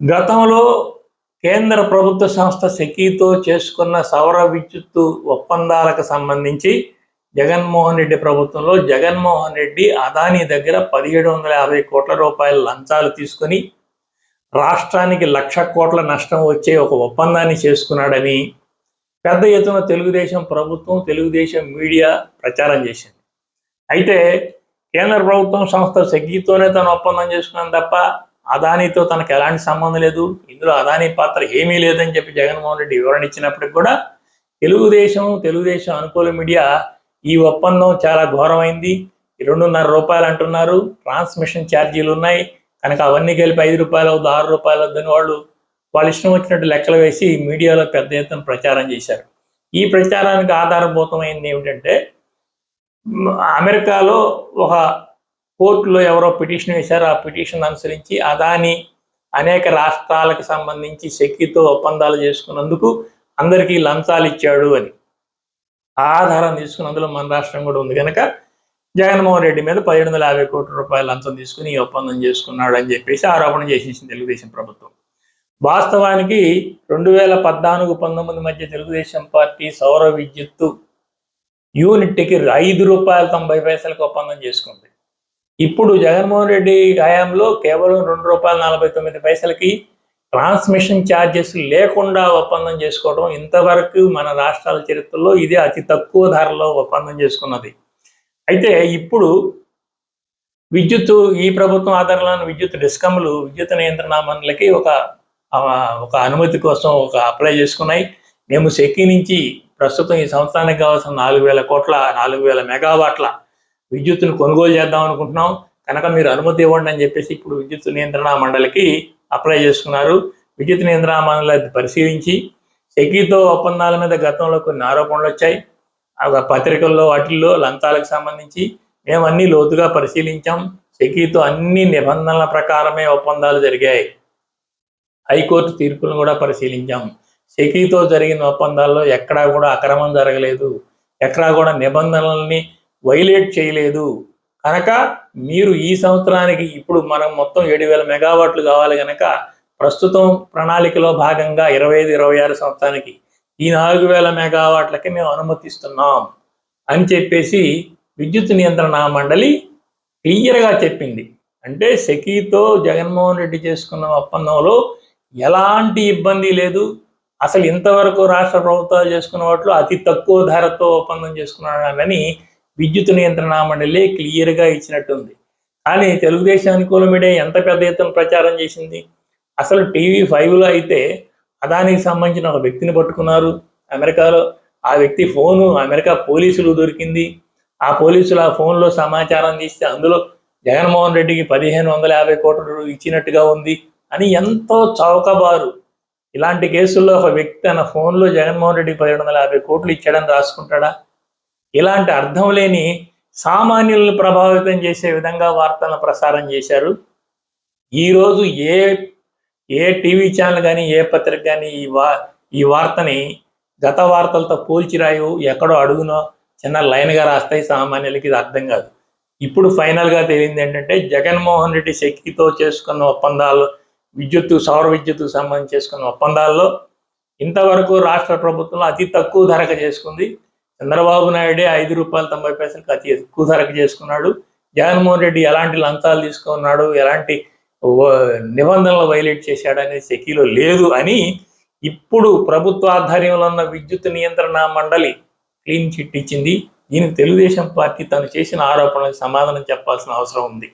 గతంలో కేంద్ర ప్రభుత్వ సంస్థ సెకీతో చేసుకున్న సౌర విద్యుత్తు ఒప్పందాలకు సంబంధించి జగన్మోహన్ రెడ్డి ప్రభుత్వంలో జగన్మోహన్ రెడ్డి అదానీ దగ్గర పదిహేడు వందల యాభై కోట్ల రూపాయల లంచాలు తీసుకొని రాష్ట్రానికి లక్ష కోట్ల నష్టం వచ్చే ఒక ఒప్పందాన్ని చేసుకున్నాడని పెద్ద ఎత్తున తెలుగుదేశం ప్రభుత్వం తెలుగుదేశం మీడియా ప్రచారం చేసింది. అయితే కేంద్ర ప్రభుత్వం సంస్థ సెగ్గితోనే తను ఒప్పందం చేసుకున్నాను తప్ప అదానితో తనకు ఎలాంటి సంబంధం లేదు. ఇందులో అదాని పాత్ర ఏమీ లేదని చెప్పి జగన్మోహన్ రెడ్డి వివరణ ఇచ్చినప్పటికి కూడా తెలుగుదేశం తెలుగుదేశం అనుకూల మీడియా ఈ ఒప్పందం చాలా ఘోరమైంది. రెండున్నర రూపాయలు అంటున్నారు. ట్రాన్స్మిషన్ ఛార్జీలు ఉన్నాయి. కనుక అవన్నీ కలిపి ఐదు రూపాయలు అవుతుంది ఆరు రూపాయలు అవుతుందని వాళ్ళు వాళ్ళ ఇష్టం వచ్చినట్టు లెక్కలు వేసి మీడియాలో పెద్ద ఎత్తున ప్రచారం చేశారు. ఈ ప్రచారానికి ఆధారభూతమైంది ఏమిటంటే అమెరికాలో ఒక కోర్టులో ఎవరో పిటిషన్ వేశారు ఆ పిటిషన్ అనుసరించి అదాని అనేక రాష్ట్రాలకు సంబంధించి శక్తితో ఒప్పందాలు చేసుకున్నందుకు అందరికీ లంచాలు ఇచ్చాడు అని. ఆధారం తీసుకుని అందులో మన రాష్ట్రం కూడా ఉంది కనుక జగన్మోహన్ రెడ్డి మీద పదిహేడు వందల యాభై కోట్ల రూపాయల లంచం తీసుకుని ఈ ఒప్పందం చేసుకున్నాడు అని చెప్పేసి ఆరోపణ చేసేసింది తెలుగుదేశం ప్రభుత్వం. వాస్తవానికి రెండు వేల పద్నాలుగు పంతొమ్మిది మధ్య తెలుగుదేశం పార్టీ సౌర విద్యుత్తు యూనిట్కి ఐదు రూపాయల తొంభై పైసలకు ఒప్పందం చేసుకుంది. ఇప్పుడు జగన్మోహన్ రెడ్డి హయాంలో కేవలం రెండు రూపాయల నలభై తొమ్మిది పైసలకి ట్రాన్స్మిషన్ ఛార్జెస్ లేకుండా ఒప్పందం చేసుకోవడం ఇంతవరకు మన రాష్ట్రాల చరిత్రలో ఇదే అతి తక్కువ ధరలో ఒప్పందం చేసుకున్నది. అయితే ఇప్పుడు విద్యుత్ ఈ ప్రభుత్వం ఆధారంలోని విద్యుత్ డిస్కమ్లు విద్యుత్ నియంత్రణ మండలికి ఒక ఒక అనుమతి కోసం ఒక అప్లై చేసుకున్నాయి. మేము సెక్కి నుంచి ప్రస్తుతం ఈ సంవత్సరానికి కావాల్సిన నాలుగు వేల కోట్ల నాలుగు వేల మెగావాట్ల విద్యుత్తును కొనుగోలు చేద్దాం అనుకుంటున్నాం. కనుక మీరు అనుమతి ఇవ్వండి అని చెప్పేసి ఇప్పుడు విద్యుత్ నియంత్రణ మండలికి అప్లై చేసుకున్నారు. విద్యుత్ నియంత్రణ మండలి పరిశీలించి సెకీతో ఒప్పందాల మీద గతంలో కొన్ని ఆరోపణలు వచ్చాయి. ఆ పత్రికల్లో వాటిల్లో లంచాలకు సంబంధించి మేము అన్ని లోతుగా పరిశీలించాం. సెకీతో అన్ని నిబంధనల ప్రకారమే ఒప్పందాలు జరిగాయి. హైకోర్టు తీర్పులను కూడా పరిశీలించాం. సెకీతో జరిగిన ఒప్పందాల్లో ఎక్కడా కూడా అక్రమం జరగలేదు. ఎక్కడా కూడా నిబంధనల్ని వైలేట్ చేయలేదు. కనుక మీరు ఈ సంవత్సరానికి ఇప్పుడు మనం మొత్తం ఏడు వేల మెగావాట్లు కావాలి కనుక ప్రస్తుతం ప్రణాళికలో భాగంగా ఇరవై ఐదు ఇరవై ఆరు సంవత్సరానికి ఈ నాలుగు వేల మెగావాట్లకి మేము అనుమతిస్తున్నాం అని చెప్పేసి విద్యుత్ నియంత్రణ మండలి క్లియర్గా చెప్పింది. అంటే సెకీతో జగన్మోహన్ రెడ్డి చేసుకున్న ఒప్పందంలో ఎలాంటి ఇబ్బంది లేదు. అసలు ఇంతవరకు రాష్ట్ర ప్రభుత్వాలు చేసుకున్న వాటిలో అతి తక్కువ ధరతో ఒప్పందం చేసుకున్నాడని విద్యుత్ నియంత్రణ మండలి క్లియర్గా ఇచ్చినట్టుంది. కానీ తెలుగుదేశం అనుకూల మీడియా ఎంత పెద్ద ఎత్తున ప్రచారం చేసింది? అసలు టీవీ ఫైవ్లో అయితే అదానికి సంబంధించిన ఒక వ్యక్తిని పట్టుకున్నారు. అమెరికాలో ఆ వ్యక్తి ఫోను అమెరికా పోలీసులు దొరికింది. ఆ పోలీసులు ఆ ఫోన్లో సమాచారం తీస్తే అందులో జగన్మోహన్ రెడ్డికి పదిహేను వందల యాభై కోట్లు ఇచ్చినట్టుగా ఉంది అని ఎంతో చౌకబారు. ఇలాంటి కేసుల్లో ఒక వ్యక్తి తన ఫోన్లో జగన్మోహన్ రెడ్డికి పదిహేడు వందల యాభై కోట్లు ఇచ్చాడని రాసుకుంటాడా? ఇలాంటి అర్థం లేని సామాన్యులను ప్రభావితం చేసే విధంగా వార్తలను ప్రసారం చేశారు. ఈరోజు ఏ ఏ టీవీ ఛానల్ కానీ ఏ పత్రిక కానీ ఈ వా ఈ వార్తని గత వార్తలతో పోల్చిరాయు ఎక్కడో అడుగునో చిన్న లైన్గా రాస్తాయి సామాన్యులకి ఇది అర్థం కాదు. ఇప్పుడు ఫైనల్గా తేలింది ఏంటంటే జగన్మోహన్ రెడ్డి శక్తితో చేసుకున్న ఒప్పందాలు విద్యుత్తు సౌర విద్యుత్తు సంబంధించి చేసుకున్న ఒప్పందాల్లో ఇంతవరకు రాష్ట్ర ప్రభుత్వం అతి తక్కువ ధరకు చేసుకుంది. చంద్రబాబు నాయుడే ఐదు రూపాయలు తొంభై పైసలకు అతి ఎక్కువ ధరకు చేసుకున్నాడు. జగన్మోహన్ రెడ్డి ఎలాంటి లంచాలు తీసుకున్నాడు ఎలాంటి నిబంధనలు వైలేట్ చేశాడు అనేది సెకీలో లేదు అని ఇప్పుడు ప్రభుత్వ ఆధ్వర్యంలో ఉన్న విద్యుత్ నియంత్రణ మండలి క్లీన్ చిట్ ఇచ్చింది. దీనికి తెలుగుదేశం పార్టీ తను చేసిన ఆరోపణలకు సమాధానం చెప్పాల్సిన అవసరం ఉంది.